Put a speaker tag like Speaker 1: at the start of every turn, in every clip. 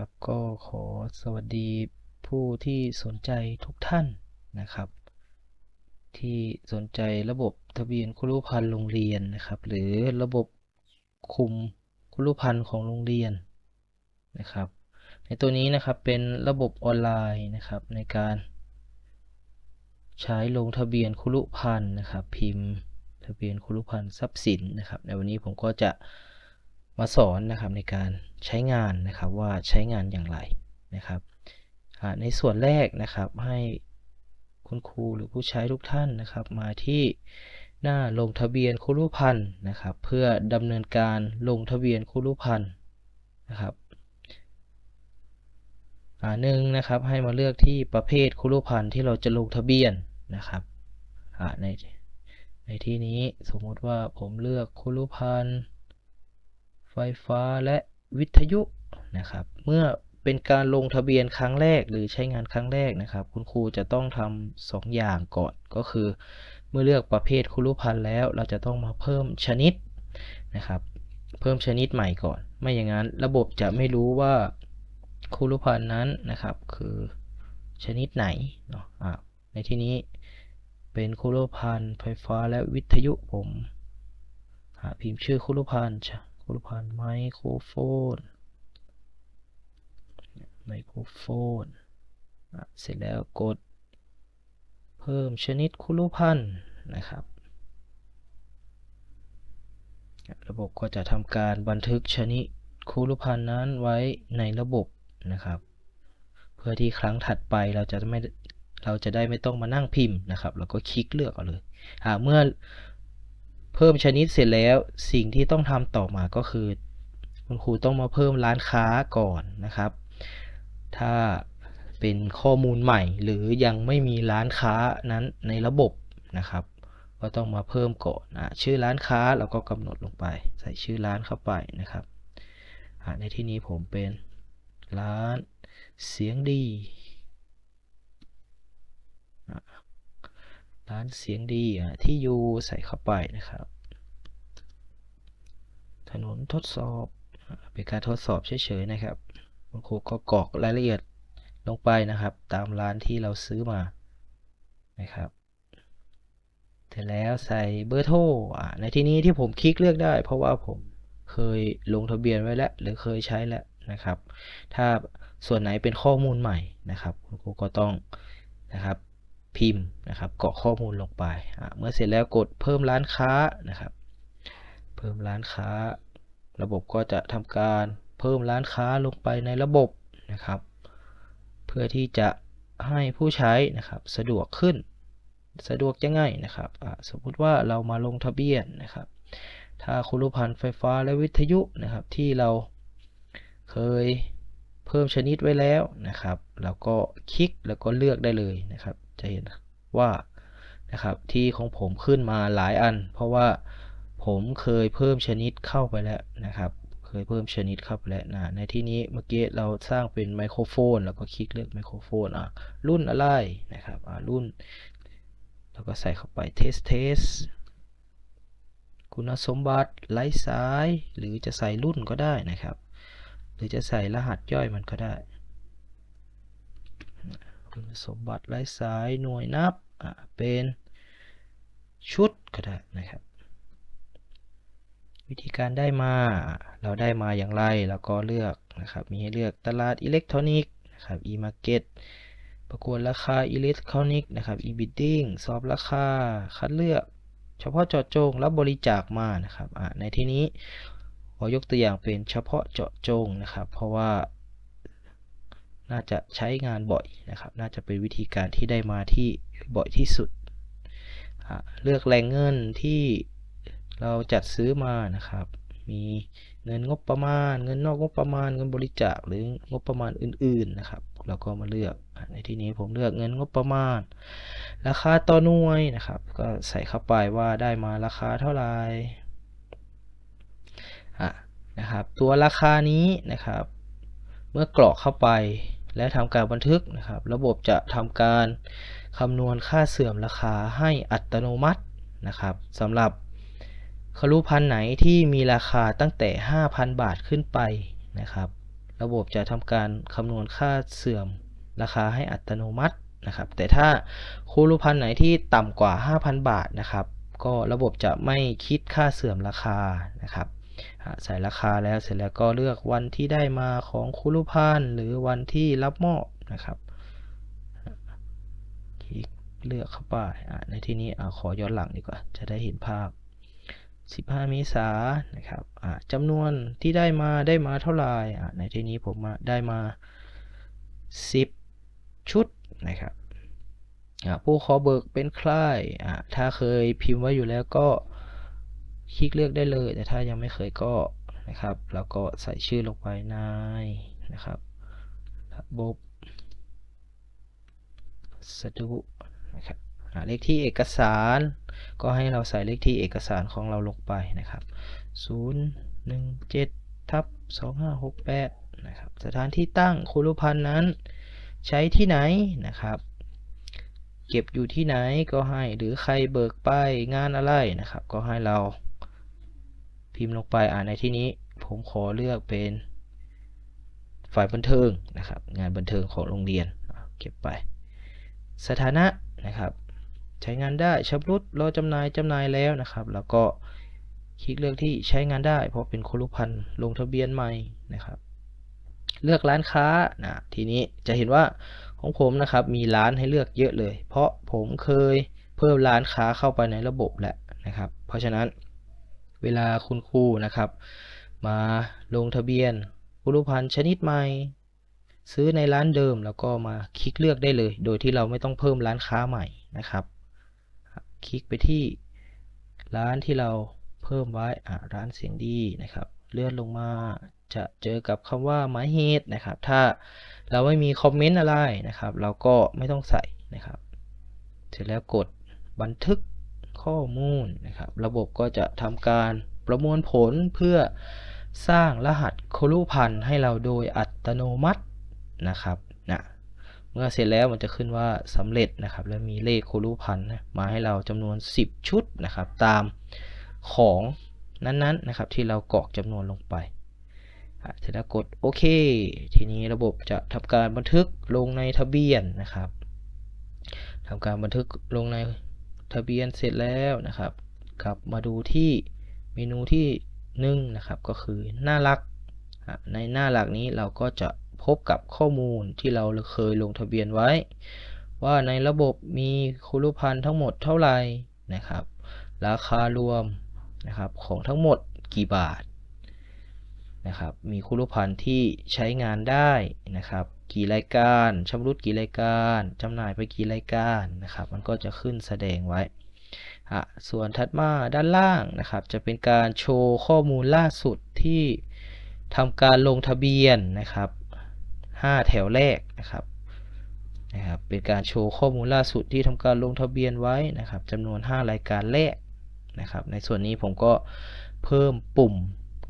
Speaker 1: นะครับ ก็ขอสวัสดีผู้ที่สนใจทุกท่านนะครับ ที่สนใจระบบทะเบียนคุรุพันธ์โรงเรียนนะครับ หรือระบบคุมคุรุพันธ์ของโรงเรียนนะครับ ในตัวนี้นะครับเป็นระบบออนไลน์นะครับในการใช้ลงทะเบียนคุรุพันธ์นะครับ พิมพ์ ทะเบียนคุรุพันธ์ทรัพย์สินนะครับ ในวันนี้ผมก็จะ มาสอนนะครับในการใช้งานนะครับว่าใช้งานอย่างไรนะครับในส่วนแรกนะครับให้คุณครูหรือผู้ใช้ทุกท่านนะครับ มาที่หน้าลงทะเบียนครุพันธ์นะครับ เพื่อดำเนินการลงทะเบียนครุพันธ์นะครับหนึ่งนะครับให้มาเลือกที่ประเภทครุพันธ์ที่เราจะลงทะเบียนนะครับในในที่นี้สมมติว่าผมเลือกครุพันธ์ ไฟฟ้าและวิทยุนะครับ เมื่อเป็นการลงทะเบียนครั้งแรกหรือใช้งานครั้งแรกนะครับ คุณครูจะต้องทำสองอย่างก่อนก็คือ เมื่อเลือกประเภทครุพันธ์แล้ว เราจะต้องมาเพิ่มชนิดนะครับ เพิ่มชนิดใหม่ก่อน ไม่อย่างนั้นระบบจะไม่รู้ว่าคูรุพันธ์นั้นนะครับ คือชนิดไหนเนาะในที่นี้เป็นคูรุพันธ์ไฟฟ้าและวิทยุผมพิมพ์ชื่อคูรุพันธ์ คูรุพันธ์ไมโครโฟนไมโครโฟนเสร็จแล้วกด เพิ่มชนิดคูรุพันธ์นะครับ ระบบก็จะทำการบันทึกชนิดคูรุพันธ์นั้นไว้ในระบบนะครับ เพื่อที่ครั้งถัดไปเราจะไม่เราจะได้ไม่ต้องมานั่งพิมพ์นะครับ แล้วก็คลิกเลือกเอาเลย เมื่อ เพิ่มชนิดเสร็จแล้วสิ่งที่ต้องทำต่อมาก็คือ คุณครูต้องมาเพิ่มร้านค้าก่อนนะครับ ถ้าเป็นข้อมูลใหม่หรือยังไม่มีร้านค้านั้นในระบบนะครับ ก็ต้องมาเพิ่มก่อนอะชื่อร้านค้าเราก็กำหนดลงไป ใส่ชื่อร้านเข้าไปนะครับ ในที่นี้ผมเป็นร้านเสียงดี ร้านเสียงดีที่อยู่ใส่เข้าไปนะครับ ถนนทดสอบเป็นการทดสอบเฉยๆนะครับคุณครูก็กรอกรายละเอียดลงไปนะครับ ตามร้านที่เราซื้อมานะครับเสร็จแล้วใส่เบอร์โทรในที่นี้ที่ผมคลิกเลือกได้ เพราะว่าผมเคยลงทะเบียนไว้แล้ว หรือเคยใช้แล้วนะครับ ถ้าส่วนไหนเป็นข้อมูลใหม่นะครับ คุณครูก็ต้องนะครับ พิมพ์นะครับกรอกข้อมูลลงไป เมื่อเสร็จแล้วกดเพิ่มร้านค้านะครับ เพิ่มร้านค้า ระบบก็จะทำการเพิ่มร้านค้าลงไปในระบบนะครับ เพื่อที่จะให้ผู้ใช้นะครับสะดวกขึ้น สะดวกจะง่ายนะครับสมมุติว่าเรามาลงทะเบียนนะครับ ถ้าคุรุพันธ์ไฟฟ้าและวิทยุนะครับที่เราเคยเพิ่มชนิดไว้แล้วนะครับ แล้วก็คลิกแล้วก็เลือกได้เลยนะครับ จะเห็นว่านะครับที่ของผมขึ้นมาหลายอัน เพราะว่าผมเคยเพิ่มชนิดเข้าไปแล้วนะครับ เคยเพิ่มชนิดเข้าไปแล้วนะในที่นี้เมื่อกี้เราสร้างเป็นไมโครโฟน แล้วก็คลิกเลือกไมโครโฟนอะรุ่นอะไรนะครับอ่ารุ่น แล้วก็ใส่เข้าไปเทสเทสคุณสมบัติไร้สาย หรือจะใส่รุ่นก็ได้นะครับ หรือจะใส่รหัสย่อยมันก็ได้ คุณสมบัติไร้สายหน่วยนับเป็นชุดก็ได้นะครับ วิธีการได้มาเราได้มาอย่างไรเราก็เลือกนะครับ มีให้เลือกตลาดอิเล็กทรอนิกส์นะครับ e-market ประกวดราคาอิเล็กทรอนิกส์นะครับ e-bidding สอบราคา คัดเลือก เฉพาะเจาะจง รับบริจาคมานะครับในที่นี้ขอยกตัวอย่างเป็นเฉพาะเจาะจงนะครับ เพราะว่า น่าจะใช้งานบ่อยนะครับ น่าจะเป็นวิธีการที่ได้มาที่บ่อยที่สุด เลือกแหล่งเงินที่เราจัดซื้อมานะครับ มีเงินงบประมาณ เงินนอกงบประมาณ เงินบริจาคหรืองบประมาณอื่น ๆนะครับ เราก็มาเลือก ในที่นี้ผมเลือกเงินงบประมาณ ราคาต่อหน่วยนะครับ ก็ใส่เข้าไปว่าได้มาราคาเท่าไหร่นะครับ ตัวราคานี้นะครับ เมื่อกรอกเข้าไป และทำการบันทึกนะครับ ระบบจะทำการคำนวณค่าเสื่อมราคาให้อัตโนมัตินะครับสำหรับครุพันธ์ไหนที่มีราคาตั้งแต่ 5,000 บาทขึ้นไปนะครับ ระบบจะทำการคำนวณค่าเสื่อมราคาให้อัตโนมัตินะครับ แต่ถ้าครุพันธ์ไหนที่ต่ำกว่า 5,000 บาทนะครับ ก็ระบบจะไม่คิดค่าเสื่อมราคานะครับ ใส่ราคาแล้วเสร็จแล้วก็เลือกวันที่ได้มาของครูรุพันธ์หรือวันที่รับมอบนะครับคลิกเลือกเข้าไปในที่นี้อขอย้อนหลังดีกว่า จะได้เห็นภาพ 15 เมษายนนะครับจำนวนที่ได้มาได้มาเท่าไหร่ในที่นี้ผมมาได้มา 10 ชุดนะครับผู้ขอเบิกเป็นใครถ้าเคยพิมพ์ไว้อยู่แล้วก็ คลิกเลือกได้เลย แต่ถ้ายังไม่เคยก็นะครับ แล้วก็ใส่ชื่อลงไปในนะครับระบบสดุนะครับเลขที่เอกสารก็ให้เราใส่เลขที่เอกสารของเราลงไปนะครับ 017ทับ2568นะครับสถานที่ตั้งครูรุพันธ์นั้น ใช้ที่ไหนนะครับ เก็บอยู่ที่ไหนก็ให้หรือใครเบิกไปงานอะไรนะครับ ก็ให้เรา พิมพ์ลงไปอ่านในที่นี้ผมขอเลือกเป็นฝ่ายบันเทิงนะครับ งานบันเทิงของโรงเรียนเก็บไป สถานะนะครับ ใช้งานได้ชำรุดรอจำหน่ายจำหน่ายแล้วนะครับ แล้วก็คลิกเลือกที่ใช้งานได้ เพราะเป็นครุพันธ์ลงทะเบียนใหม่นะครับ เลือกร้านค้านะทีนี้จะเห็นว่าของผมนะครับมีร้านให้เลือกเยอะเลย เพราะผมเคยเพิ่มร้านค้าเข้าไปในระบบแล้วนะครับ เพราะฉะนั้น เวลาคุณครูนะครับ มาลงทะเบียนครุพันธ์ชนิดใหม่ ซื้อในร้านเดิมแล้วก็มาคลิกเลือกได้เลย โดยที่เราไม่ต้องเพิ่มร้านค้าใหม่นะครับ คลิกไปที่ร้านที่เราเพิ่มไว้อะร้านเสียงดีนะครับ เลื่อนลงมาจะเจอกับคำว่าหมายเหตุนะครับ ถ้าเราไม่มีคอมเมนต์อะไรนะครับ เราก็ไม่ต้องใส่นะครับ เสร็จแล้วกดบันทึก ข้อมูลนะครับ ระบบก็จะทำการประมวลผลเพื่อสร้างรหัสโครุพันธ์ให้เราโดยอัตโนมัตินะครับนะเมื่อเสร็จแล้วมันจะขึ้นว่าสำเร็จนะครับ และมีเลขโครูพันธ์มาให้เราจำนวน 10 ชุดนะครับ ตามของนั้นๆนะครับ ที่เรากรอกจำนวนลงไปเสร็จแล้วกดโอเค ทีนี้ระบบจะทำการบันทึกลงในทะเบียนนะครับทำการบันทึกลงใน ทะเบียนเสร็จแล้วนะครับกลับมาดูที่เมนูที่หนึ่งนะครับก็คือหน้ารัก ในหน้าหลักนี้เราก็จะพบกับข้อมูลที่เราเคยลงทะเบียนไว้ ว่าในระบบมีครูรุพันธ์ทั้งหมดเท่าไหร่นะครับ ราคารวมนะครับของทั้งหมดกี่บาทนะครับมีครูรุพันธ์ที่ใช้งานได้นะครับ กี่รายการชำรุดกี่รายการจำหน่ายไปกี่รายการนะครับ มันก็จะขึ้นแสดงไว้ ส่วนถัดมาด้านล่างนะครับ จะเป็นการโชว์ข้อมูลล่าสุดที่ทำการลงทะเบียนนะครับ 5 แถวแรกนะครับนะครับ เป็นการโชว์ข้อมูลล่าสุดที่ทำการลงทะเบียนไว้นะครับจำนวน 5 รายการแรกนะครับ ในส่วนนี้ผมก็เพิ่มปุ่ม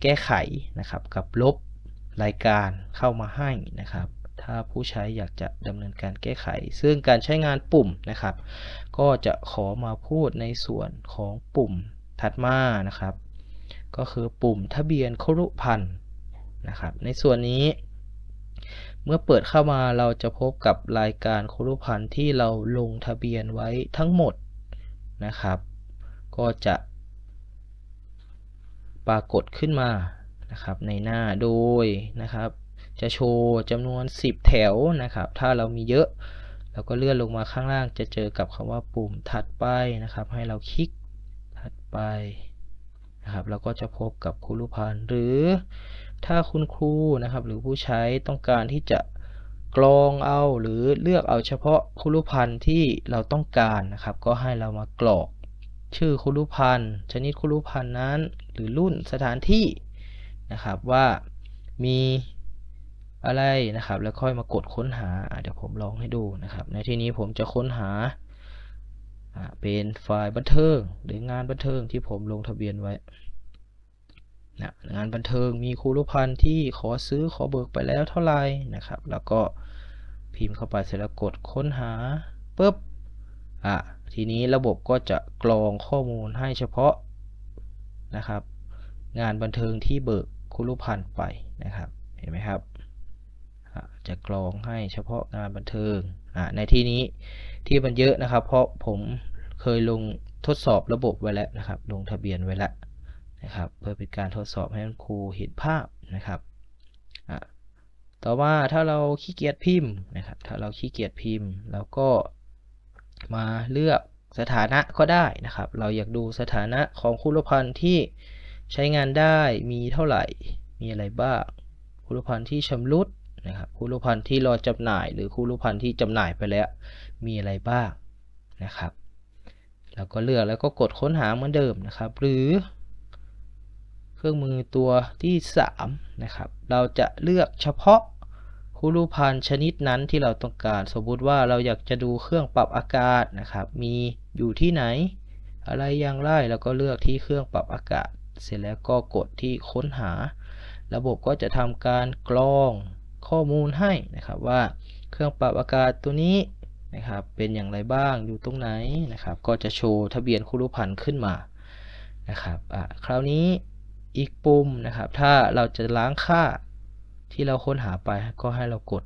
Speaker 1: แก้ไขนะครับ กับลบรายการเข้ามาให้นะครับ ถ้าผู้ใช้อยากจะดำเนินการแก้ไข ซึ่งการใช้งานปุ่มนะครับ ก็จะขอมาพูดในส่วนของปุ่มถัดมานะครับ ก็คือปุ่มทะเบียนครุพันธ์นะครับ ในส่วนนี้ เมื่อเปิดเข้ามาเราจะพบกับรายการครุพันธ์ที่เราลงทะเบียนไว้ทั้งหมดนะครับ ก็จะปรากฏขึ้นมานะครับในหน้าโดยนะครับ จะโชว์จำนวน 10 แถวนะครับ ถ้าเรามีเยอะ เราก็เลื่อนลงมาข้างล่างจะเจอกับคำว่าปุ่มถัดไปนะครับ ให้เราคลิกถัดไปนะครับเราก็จะพบกับครุพันธ์หรือถ้าคุณครูนะครับ หรือผู้ใช้ต้องการที่จะกรองเอาหรือเลือกเอาเฉพาะครุพันธ์ที่เราต้องการนะครับ ก็ให้เรามากรอก ชื่อครุพันธ์ชนิดครุพันธ์นั้น หรือรุ่นสถานที่นะครับว่ามี อะไรนะครับ แล้วค่อยมากดค้นหาเดี๋ยวผมลองให้ดูนะครับ ในที่นี้ผมจะค้นหาเป็นไฟล์บันเทิงหรืองานบันเทิงที่ผมลงทะเบียนไว้นะงานบันเทิงมีครูรุพันธ์ที่ขอซื้อขอเบิกไปแล้วเท่าไหร่นะครับ แล้วก็พิมพ์เข้าไปเสร็จแล้วกดค้นหาปุ๊บอะทีนี้ระบบก็จะกรองข้อมูลให้เฉพาะนะครับ งานบันเทิงที่เบิกครูรุพันธ์ไปนะครับ จะกรองให้เฉพาะงานบันเทิงในที่นี้ที่มันเยอะนะครับ เพราะผมเคยลงทดสอบระบบไว้แล้วนะครับ ลงทะเบียนไว้แล้วนะครับ เพื่อเป็นการทดสอบให้ครูเห็นภาพนะครับต่อมาถ้าเราขี้เกียจพิมพ์นะครับ ถ้าเราขี้เกียจพิมพ์เราก็มาเลือกสถานะก็ได้นะครับ เราอยากดูสถานะของคุรพันธ์ที่ใช้งานได้มีเท่าไหร่ มีอะไรบ้างคุรพันธ์ที่ชำรุด นะครับคุรพันธ์ที่รอจำหน่าย หรือคุรพันธ์ที่จำหน่ายไปแล้ว มีอะไรบ้างนะครับแล้วก็เลือกแล้วก็กดค้นหาเหมือนเดิมนะครับ หรือ เครื่องมือตัวที่3นะครับเราจะเลือกเฉพาะคุรุพันธ์ชนิดนั้นที่เราต้องการ สมมุติว่าเราอยากจะดูเครื่องปรับอากาศนะครับ มีอยู่ที่ไหน อะไรอย่างไรแล้วก็เลือกที่เครื่องปรับอากาศ เสร็จแล้วก็กดที่ค้นหา ระบบก็จะทำการกรอง ข้อมูลให้นะครับว่าเครื่องปรับอากาศตัวนี้นะครับเป็นอย่างไรบ้างอยู่ตรงไหนนะครับ ก็จะโชว์ทะเบียนคุรุพันธ์ขึ้นมานะครับอะคราวนี้อีกปุ่มนะครับ ถ้าเราจะล้างค่าที่เราค้นหาไปก็ให้เรากด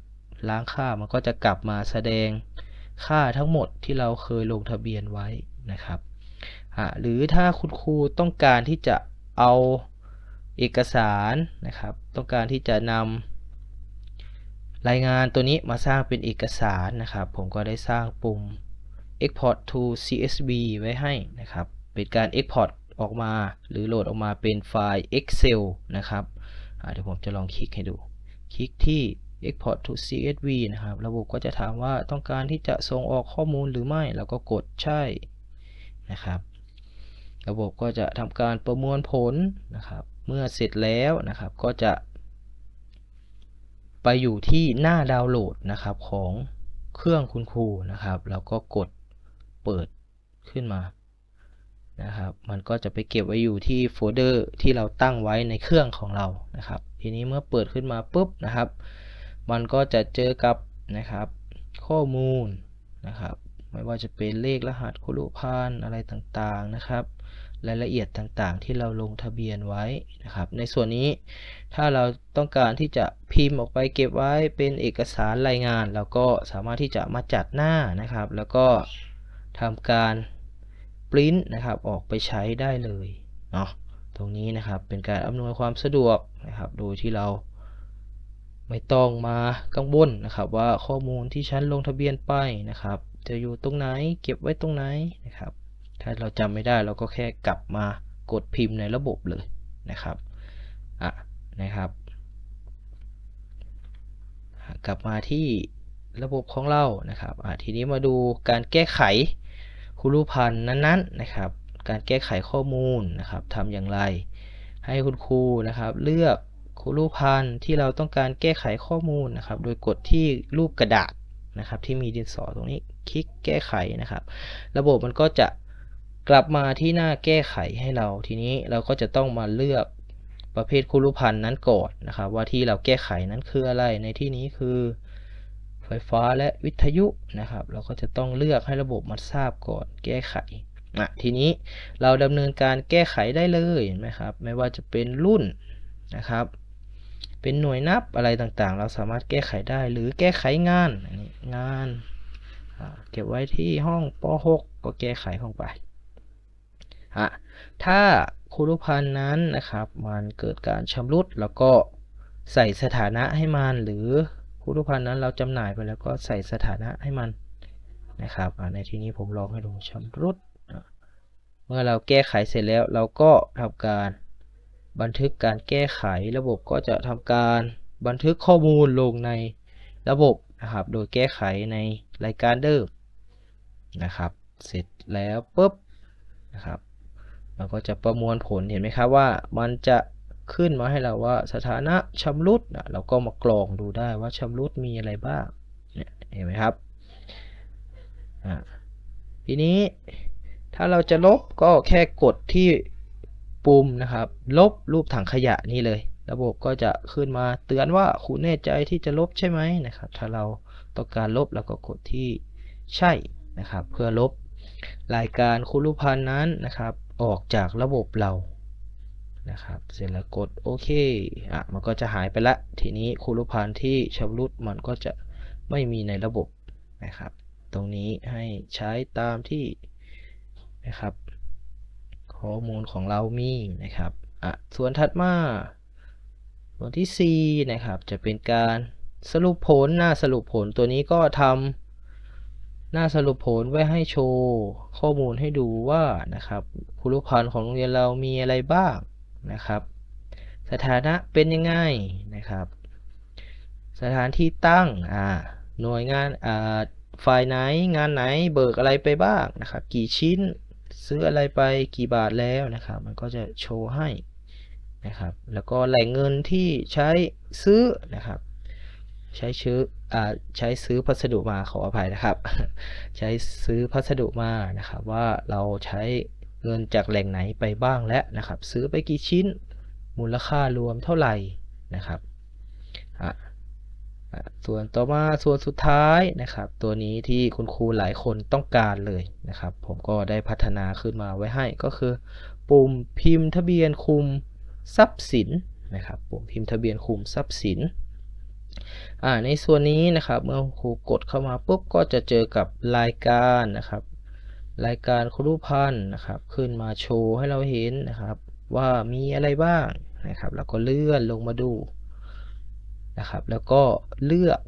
Speaker 1: ล้างค่ามันก็จะกลับมาแสดงค่าทั้งหมดที่เราเคยลงทะเบียนไว้นะครับอะหรือถ้าคุณครูต้องการที่จะเอาเอกสารนะครับ ต้องการที่จะนำ รายงานตัวนี้มาสร้างเป็นเอกสารนะครับ ผมก็ได้สร้างปุ่ม export to CSV ไว้ให้นะครับ เป็นการ export ออกมา หรือโหลดออกมาเป็นไฟล์ Excel นะครับเดี๋ยวผมจะลองคลิกให้ดู คลิกที่ export to CSV นะครับ ระบบก็จะถามว่าต้องการที่จะส่งออกข้อมูลหรือไม่แล้วก็กดใช่นะครับ ระบบก็จะทำการประมวลผลนะครับ เมื่อเสร็จแล้วนะครับ ก็จะ ไปอยู่ที่หน้าดาวน์โหลดนะครับของเครื่องคุณครูนะครับ แล้วก็กดเปิดขึ้นมานะครับ มันก็จะไปเก็บไว้อยู่ที่โฟลเดอร์ที่เราตั้งไว้ในเครื่องของเรานะครับ ทีนี้เมื่อเปิดขึ้นมาปุ๊บนะครับ มันก็จะเจอกับนะครับข้อมูลนะครับ ไม่ว่าจะเป็นเลขรหัสคุรุพันธ์อะไรต่างๆนะครับ รายละเอียดต่างๆ ที่เราลงทะเบียนไว้นะครับ ในส่วนนี้ถ้าเราต้องการที่จะพิมพ์ออกไปเก็บไว้เป็นเอกสารรายงาน เราก็สามารถที่จะมาจัดหน้านะครับ แล้วก็ทำการปริ้นนะครับออกไปใช้ได้เลยเนาะตรงนี้นะครับเป็นการอำนวยความสะดวกนะครับ โดยที่เราไม่ต้องมากังวลนะครับ ว่าข้อมูลที่ฉันลงทะเบียนไปนะครับ จะอยู่ตรงไหนเก็บไว้ตรงไหนนะครับ ถ้าเราจำไม่ได้เราก็แค่กลับมากดพิมพ์ในระบบเลยนะครับอะนะครับ กลับมาที่ระบบของเรานะครับอะทีนี้มาดูการแก้ไขคุรุพันธ์นั้นๆนะครับ การแก้ไขข้อมูลนะครับทำอย่างไร ให้คุณครูนะครับ เลือกคุรุพันธ์ที่เราต้องการแก้ไขข้อมูลนะครับ โดยกดที่รูปกระดาษนะครับ ที่มีดินสอตรงนี้คลิกแก้ไขนะครับ ระบบมันก็จะ กลับมาที่หน้าแก้ไขให้เราทีนี้เราก็จะต้องมาเลือกประเภทคุรุพันธ์นั้นก่อนนะครับ ว่าที่เราแก้ไขนั้นคืออะไรในที่นี้คือ ไฟฟ้าและวิทยุนะครับ เราก็จะต้องเลือกให้ระบบมันทราบก่อนแก้ไขนะทีนี้เราดำเนินการแก้ไขได้เลยเห็นไหมครับ ไม่ว่าจะเป็นรุ่นนะครับ เป็นหน่วยนับอะไรต่างๆ เราสามารถแก้ไขได้หรือแก้ไขงานนี้งานเก็บไว้ที่ห้องป .6 ก็แก้ไขเข้าไป อะถ้าคุรุพันธ์นั้นนะครับมันเกิดการชำรุดแล้วก็ใส่สถานะให้มันหรือคุรุพันธ์นั้นเราจำหน่ายไปแล้วก็ใส่สถานะให้มันนะครับในที่นี้ผมลองให้ดูชำรุดเมื่อเราแก้ไขเสร็จแล้วเราก็ทำการบันทึกการแก้ไขระบบก็จะทำการบันทึกข้อมูลลงในระบบนะครับ โดยแก้ไขในรายการเดิมนะครับ เสร็จแล้วปุ๊บนะครับ เราก็จะประมวลผลเห็นไหมครับว่ามันจะขึ้นมาให้เราว่าสถานะชำรุดนะเราก็มากรองดูได้ว่าชำรุดมีอะไรบ้างเนี่ยเห็นไหมครับทีนี้ถ้าเราจะลบก็แค่กดที่ปุ่มนะครับ ลบรูปถังขยะนี่เลย ระบบก็จะขึ้นมาเตือนว่าคุณแน่ใจที่จะลบใช่ไหมนะครับ ถ้าเราต้องการลบเราก็กดที่ใช่นะครับ เพื่อลบรายการคุรุพันธ์นั้นนะครับ ออกจากระบบเรานะครับ เสร็จแล้วกดโอเคอะมันก็จะหายไปละ ทีนี้คูรุพันธ์ที่ชำรุดมันก็จะไม่มีในระบบนะครับ ตรงนี้ให้ใช้ตามที่นะครับ ข้อมูลของเรามีนะครับอะส่วนถัดมาส่วนที่ 4 นะครับ จะเป็นการสรุปผลหน้าสรุปผลตัวนี้ก็ทำ หน้าสรุปผลไว้ให้โชว์ข้อมูลให้ดูว่านะครับคุรุพันธ์ของโรงเรียนเรามีอะไรบ้างนะครับ สถานะเป็นยังไงนะครับ สถานที่ตั้งอ่าหน่วยงานอ่าฝ่ายไหนงานไหนเบิกอะไรไปบ้างนะครับ กี่ชิ้นซื้ออะไรไปกี่บาทแล้วนะครับ มันก็จะโชว์ให้นะครับ แล้วก็แหล่งเงินที่ใช้ซื้อนะครับ ใช้ซื้ออ่าใช้ซื้อพัสดุมาขออภัยนะครับ ใช้ซื้อพัสดุมานะครับ ว่าเราใช้เงินจากแหล่งไหนไปบ้างและนะครับ ซื้อไปกี่ชิ้น มูลค่ารวมเท่าไหร่นะครับส่วนต่อมาส่วนสุดท้ายนะครับ ตัวนี้ที่คุณครูหลายคนต้องการเลยนะครับ ผมก็ได้พัฒนาขึ้นมาไว้ให้ก็คือ ปุ่มพิมพ์ทะเบียนคุมทรัพย์สินนะครับ ปุ่มพิมพ์ทะเบียนคุมทรัพย์สิน ในส่วนนี้นะครับเมื่อครูกดเข้ามาปุ๊บก็จะเจอกับรายการนะครับ รายการครูพันธ์นะครับ ขึ้นมาโชว์ให้เราเห็นนะครับ ว่ามีอะไรบ้างนะครับ แล้วก็เลื่อนลงมาดูนะครับ แล้วก็เลือก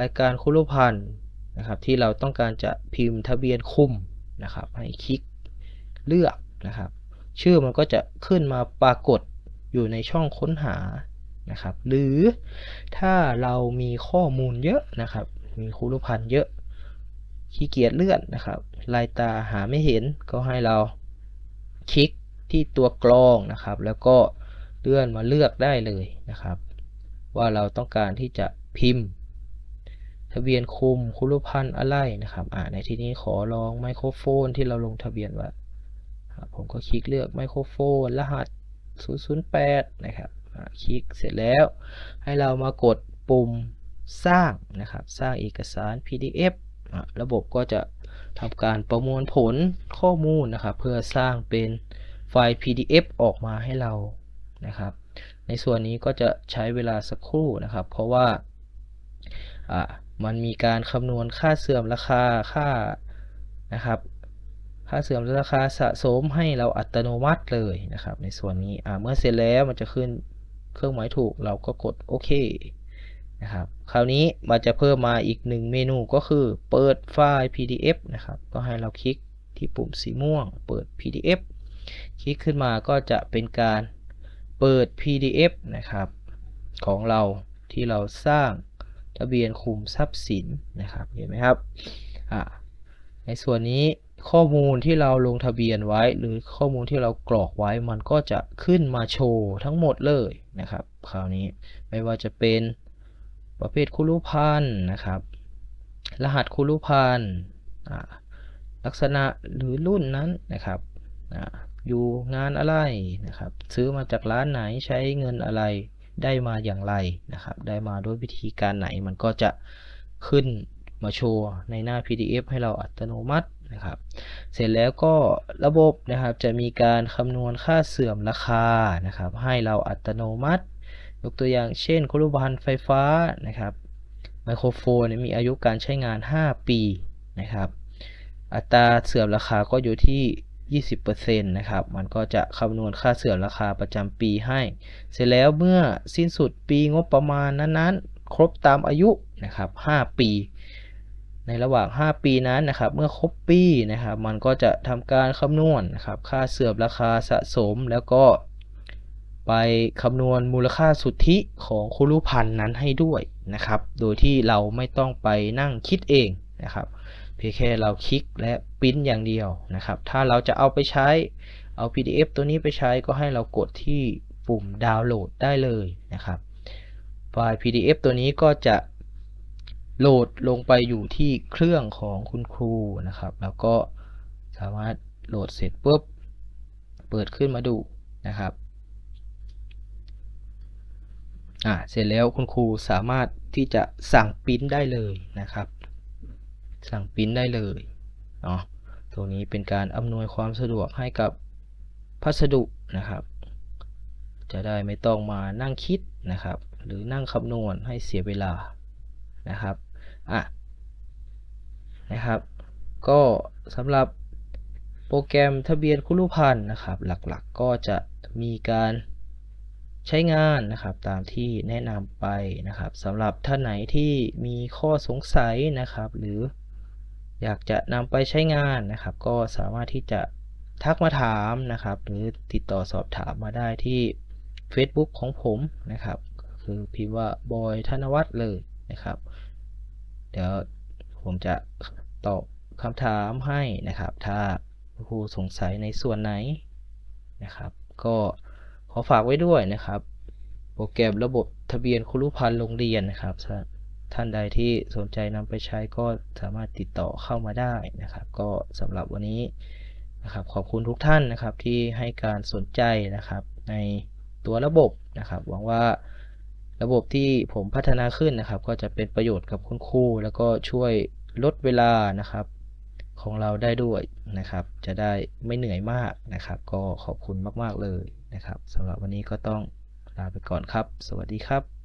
Speaker 1: รายการครูพันธ์นะครับที่เราต้องการจะพิมพ์ทะเบียนคุมนะครับ ให้คลิกเลือกนะครับ ชื่อมันก็จะขึ้นมาปรากฏอยู่ในช่องค้นหา นะครับ หรือถ้าเรามีข้อมูลเยอะนะครับ มีคุรูพันธ์เยอะ ขี้เกียจเลื่อนนะครับ ลายตาหาไม่เห็นก็ให้เราคลิกที่ตัวกรองนะครับ แล้วก็เลื่อนมาเลือกได้เลยนะครับ ว่าเราต้องการที่จะพิมพ์ ทะเบียนคุมคุรุพันธ์อะไรนะครับอ่าในที่นี้ขอลองไมโครโฟนที่เราลงทะเบียนไว้ผมก็คลิกเลือกไมโครโฟน รหัส 008 นะครับ คลิกเสร็จแล้ว ให้เรามากดปุ่มสร้างนะครับ สร้างเอกสาร PDF ะระบบก็จะทำการประมวลผลข้อมูลนะครับ เพื่อสร้างเป็นไฟล์ PDF ออกมาให้เรานะครับ ในส่วนนี้ก็จะใช้เวลาสักครู่นะครับ เพราะว่ามันมีการคำนวณค่าเสื่อมราคาค่านะครับค่าเสื่อมราคาสะสมให้เราอัตโนมัติเลยนะครับ ในส่วนนี้เมื่อเสร็จแล้วมันจะขึ้น เครื่องหมายถูกเราก็กดโอเคนะครับคราวนี้มันจะเพิ่มมาอีกหนึ่งเมนูก็คือเปิดไฟล์ PDF นะครับก็ให้เราคลิกที่ปุ่มสีม่วง เปิด PDF คลิกขึ้นมาก็จะเป็นการเปิด PDF นะครับของเราที่เราสร้างทะเบียนคุมทรัพย์สินนะครับเห็นไหมครับในส่วนนี้ข้อมูลที่เราลงทะเบียนไว้ หรือข้อมูลที่เรากรอกไว้มันก็จะขึ้นมาโชว์ทั้งหมดเลย นะครับ คราวนี้ไม่ว่าจะเป็นประเภทคุรุพันธ์นะครับ รหัสคุรุพันธ์ลักษณะหรือรุ่นนั้นนะครับออยู่งานอะไรนะครับ ซื้อมาจากร้านไหนใช้เงินอะไรได้มาอย่างไรนะครับ ได้มาด้วยวิธีการไหนมันก็จะขึ้นมาโชว์ในหน้า PDF ให้เราอัตโนมัติ นะครับเสร็จแล้วก็ระบบนะครับจะมีการคำนวณค่าเสื่อมราคานะครับ ให้เราอัตโนมัติ ยกตัวอย่างเช่นครุพันธ์ไฟฟ้านะครับไมโครโฟนมีอายุการใช้งาน 5 ปีนะครับอัตราเสื่อมราคาก็อยู่ที่ 20%นะครับ มันก็จะคำนวณค่าเสื่อมราคาประจำปีให้ เสร็จแล้วเมื่อสิ้นสุดปีงบประมาณนั้นๆ ครบตามอายุนะครับ 5 ปี ในระหว่าง 5 ปีนั้นนะครับ เมื่อครบปีนะครับ มันก็จะทำการคำนวณนะครับ ค่าเสื่อมราคาสะสมแล้วก็ไปคำนวณมูลค่าสุทธิของคุรุพันธ์นั้นให้ด้วยนะครับ โดยที่เราไม่ต้องไปนั่งคิดเองนะครับ เพียงแค่เราคลิกและปริ้นอย่างเดียวนะครับ ถ้าเราจะเอาไปใช้เอา PDF ตัวนี้ไปใช้ก็ให้เรากดที่ปุ่มดาวน์โหลดได้เลยนะครับ ไฟล์ PDF ตัวนี้ก็จะ โหลดลงไปอยู่ที่เครื่องของคุณครูนะครับ แล้วก็สามารถโหลดเสร็จปุ๊บเปิดขึ้นมาดูนะครับอ่าเสร็จแล้วคุณครูสามารถที่จะสั่งปริ้นได้เลยนะครับ สั่งปริ้นได้เลยเนาะตรงนี้เป็นการอำนวยความสะดวกให้กับพัสดุนะครับ จะได้ไม่ต้องมานั่งคิดนะครับ หรือนั่งคำนวณให้เสียเวลานะครับ อะนะครับ ก็สำหรับโปรแกรมทะเบียนคุรุพันธ์นะครับ หลักๆก็จะมีการใช้งานนะครับตามที่แนะนำไปนะครับสำหรับท่านไหนที่มีข้อสงสัยนะครับ หรืออยากจะนำไปใช้งานนะครับ ก็สามารถที่จะทักมาถามนะครับ หรือติดต่อสอบถามมาได้ที่ Facebook ของผมนะครับ ก็คือพิมพ์ว่าบอยธนวัฒน์เลยนะครับ เดี๋ยวผมจะตอบคำถามให้นะครับ ถ้าครูสงสัยในส่วนไหนนะครับ ก็ขอฝากไว้ด้วยนะครับ โปรแกรมระบบทะเบียนครุพันธ์โรงเรียนนะครับท่านใดที่สนใจนำไปใช้ก็สามารถติดต่อเข้ามาได้นะครับ ก็สำหรับวันนี้นะครับ ขอบคุณทุกท่านนะครับที่ให้การสนใจนะครับ ในตัวระบบนะครับหวังว่า ระบบที่ผมพัฒนาขึ้นนะครับ ก็จะเป็นประโยชน์กับคุณครูแล้วก็ช่วยลดเวลานะครับ ของเราได้ด้วยนะครับ จะได้ไม่เหนื่อยมากนะครับ ก็ขอบคุณมาก ๆ เลยนะครับสำหรับวันนี้ก็ต้องลาไปก่อนครับ สวัสดีครับ